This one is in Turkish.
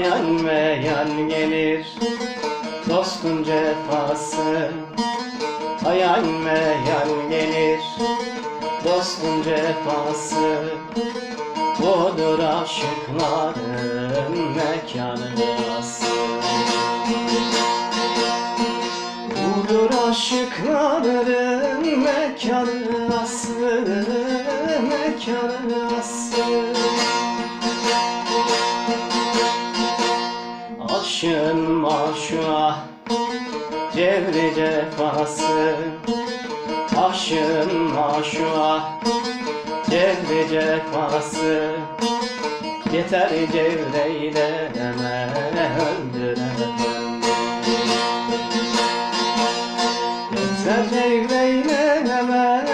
meyal gelir Dostun cefası. Hayal meyal gelir Dostun cefası. Budur aşıkların mekanı Budur aşıkların mekanı aslı Mekanı aslı başın boşa Cevri cefası. Başın boşa Cevri cefası. Yeter cevreyleme öldüreme Yeter cevreyleme